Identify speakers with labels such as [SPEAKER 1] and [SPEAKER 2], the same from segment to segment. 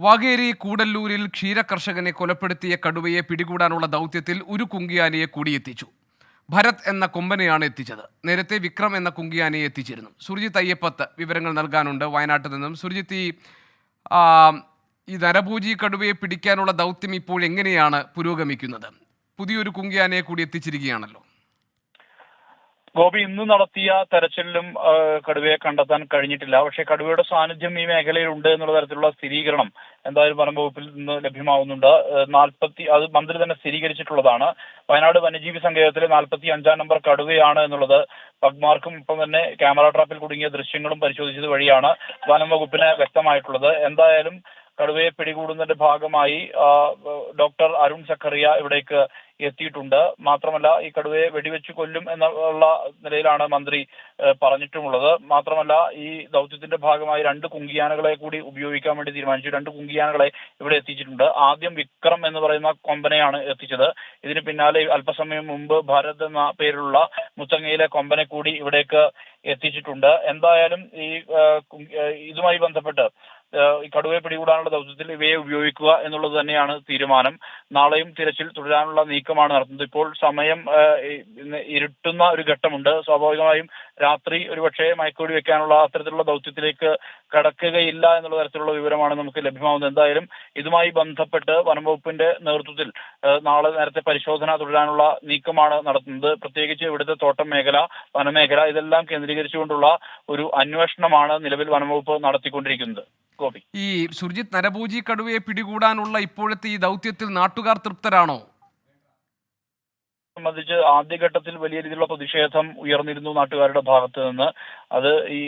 [SPEAKER 1] വാഗേരി കൂടല്ലൂരിൽ ക്ഷീരകർഷകനെ കൊലപ്പെടുത്തിയ കടുവയെ പിടികൂടാനുള്ള ദൗത്യത്തിൽ ഒരു കുങ്കിയാനയെ കൂടിയെത്തിച്ചു ഭരത് എന്ന കൊമ്പനെയാണ് എത്തിച്ചത്. നേരത്തെ വിക്രം എന്ന കുങ്കിയാനയെ എത്തിച്ചിരുന്നു. സുർജിത്ത് അയ്യപ്പത്ത് വിവരങ്ങൾ നൽകാനുണ്ട്. വയനാട്ടിൽ നിന്നും സുർജിത്ത് ഈ ഈ നരഭൂജി കടുവയെ പിടിക്കാനുള്ള ദൗത്യം ഇപ്പോൾ എങ്ങനെയാണ് പുരോഗമിക്കുന്നത്? പുതിയൊരു കുങ്കിയാനയെ കൂടി എത്തിച്ചിരിക്കുകയാണല്ലോ.
[SPEAKER 2] ഗോപി ഇന്ന് നടത്തിയ തെരച്ചിലിലും കടുവയെ കണ്ടെത്താൻ കഴിഞ്ഞിട്ടില്ല. പക്ഷേ കടുവയുടെ സാന്നിധ്യം ഈ മേഖലയിലുണ്ട് എന്നുള്ള തരത്തിലുള്ള സ്ഥിരീകരണം എന്തായാലും വനം വകുപ്പിൽ നിന്ന് ലഭ്യമാവുന്നുണ്ട് നാൽപ്പത്തി അത് മന്ത്രി തന്നെ സ്ഥിരീകരിച്ചിട്ടുള്ളതാണ്. വയനാട് വന്യജീവി സങ്കേതത്തിലെ നാൽപ്പത്തി അഞ്ചാം നമ്പർ കടുവയാണ് എന്നുള്ളത് പഗ്മാർക്കും ഇപ്പം തന്നെ ക്യാമറ ട്രാപ്പിൽ കുടുങ്ങിയ ദൃശ്യങ്ങളും പരിശോധിച്ചത് വഴിയാണ് വനം വകുപ്പിന് വ്യക്തമായിട്ടുള്ളത്. എന്തായാലും കടുവയെ പിടികൂടുന്നതിന്റെ ഭാഗമായി ഡോക്ടർ അരുൺ സക്കറിയ ഇവിടേക്ക് എത്തിയിട്ടുണ്ട്. മാത്രമല്ല ഈ കടുവയെ വെടിവെച്ച് കൊല്ലും എന്നുള്ള നിലയിലാണ് മന്ത്രി പറഞ്ഞിട്ടുമുള്ളത് മാത്രമല്ല ഈ ദൗത്യത്തിന്റെ ഭാഗമായി രണ്ട് കുങ്കിയാനകളെ കൂടി ഉപയോഗിക്കാൻ വേണ്ടി തീരുമാനിച്ചു. രണ്ട് കുങ്കിയാനകളെ ഇവിടെ എത്തിച്ചിട്ടുണ്ട്. ആദ്യം വിക്രം എന്ന് പറയുന്ന കൊമ്പനെയാണ് എത്തിച്ചത്. ഇതിന് പിന്നാലെ അല്പസമയം മുമ്പ് ഭാരത് എന്ന പേരിലുള്ള മുത്തങ്ങയിലെ കൊമ്പനെ കൂടി ഇവിടേക്ക് എത്തിച്ചിട്ടുണ്ട്. എന്തായാലും ഈ ഇതുമായി ബന്ധപ്പെട്ട് ഈ കടുവയെ പിടികൂടാനുള്ള ദൗത്യത്തിൽ ഇവയെ ഉപയോഗിക്കുക എന്നുള്ളത് തന്നെയാണ് തീരുമാനം. നാളെയും തിരച്ചിൽ തുടരാനുള്ള നീക്കമാണ് നടത്തുന്നത്. ഇപ്പോൾ സമയം ഇരുട്ടുന്ന ഒരു ഘട്ടമുണ്ട്. സ്വാഭാവികമായും രാത്രി ഒരുപക്ഷെ മയക്കുവെടി വെക്കാനുള്ള അത്തരത്തിലുള്ള ദൗത്യത്തിലേക്ക് കടക്കുകയില്ല എന്നുള്ള തരത്തിലുള്ള വിവരമാണ് നമുക്ക് ലഭ്യമാവുന്നത്. എന്തായാലും ഇതുമായി ബന്ധപ്പെട്ട് വനംവകുപ്പിന്റെ നേതൃത്വത്തിൽ നാളെ നേരത്തെ പരിശോധന തുടരാനുള്ള നീക്കമാണ് നടത്തുന്നത്. പ്രത്യേകിച്ച് ഇവിടുത്തെ തോട്ടം മേഖല വനമേഖല ഇതെല്ലാം കേന്ദ്രീകരിച്ചുകൊണ്ടുള്ള ഒരു അന്വേഷണമാണ് നിലവിൽ വനംവകുപ്പ് നടത്തിക്കൊണ്ടിരിക്കുന്നത്. ഗോപി.
[SPEAKER 1] ഈ സുർജിത് നരഭൂജി കടുവയെ പിടികൂടാനുള്ള ഇപ്പോഴത്തെ ഈ ദൗത്യത്തിൽ നാട്ടുകാർ തൃപ്തരാണോ?
[SPEAKER 2] സംബന്ധിച്ച് ആദ്യഘട്ടത്തിൽ വലിയ രീതിയിലുള്ള പ്രതിഷേധം ഉയർന്നിരുന്നു നാട്ടുകാരുടെ ഭാഗത്ത് നിന്ന്. അത് ഈ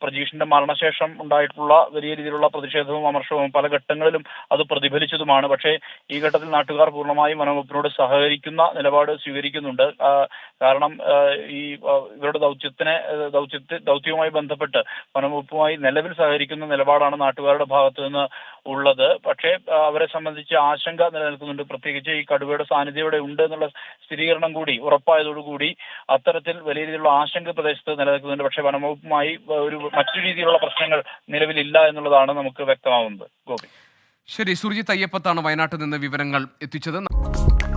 [SPEAKER 2] പ്രജീഷിന്റെ മരണശേഷം ഉണ്ടായിട്ടുള്ള വലിയ രീതിയിലുള്ള പ്രതിഷേധവും അമർഷവും പല ഘട്ടങ്ങളിലും അത് പ്രതിഫലിച്ചതുമാണ്. പക്ഷേ ഈ ഘട്ടത്തിൽ നാട്ടുകാർ പൂർണമായും വനംവകുപ്പിനോട് സഹകരിക്കുന്ന നിലപാട് സ്വീകരിക്കുന്നുണ്ട്. കാരണം ഈ ഇവരുടെ ദൗത്യത്തിനെ ദൗത്യത്തെ ദൗത്യവുമായി ബന്ധപ്പെട്ട് വനംവകുപ്പുമായി നിലവിൽ സഹകരിക്കുന്ന നിലപാടാണ് നാട്ടുകാരുടെ ഭാഗത്ത് നിന്ന് ഉള്ളത്. പക്ഷേ അവരെ സംബന്ധിച്ച് ആശങ്ക നിലനിൽക്കുന്നുണ്ട്. പ്രത്യേകിച്ച് ഈ കടുവയുടെ സാന്നിധ്യം ഇവിടെ ഉണ്ട് എന്നുള്ള സ്ഥിരീകരണം കൂടി ഉറപ്പായതോടുകൂടി അത്തരത്തിൽ വലിയ രീതിയിലുള്ള ആശങ്ക പ്രദേശത്ത് നിലനിൽക്കുന്നുണ്ട് പക്ഷേ വനംവകുപ്പുമായി ഒരു മറ്റു രീതിയിലുള്ള പ്രശ്നങ്ങൾ നിലവിലില്ല എന്നുള്ളതാണ് നമുക്ക് വ്യക്തമാവുന്നത്. ഗോപി.
[SPEAKER 1] ശരി സുർജിത്ത് അയ്യപ്പത്താണ് വയനാട്ടിൽ നിന്ന് വിവരങ്ങൾ എത്തിച്ചത്.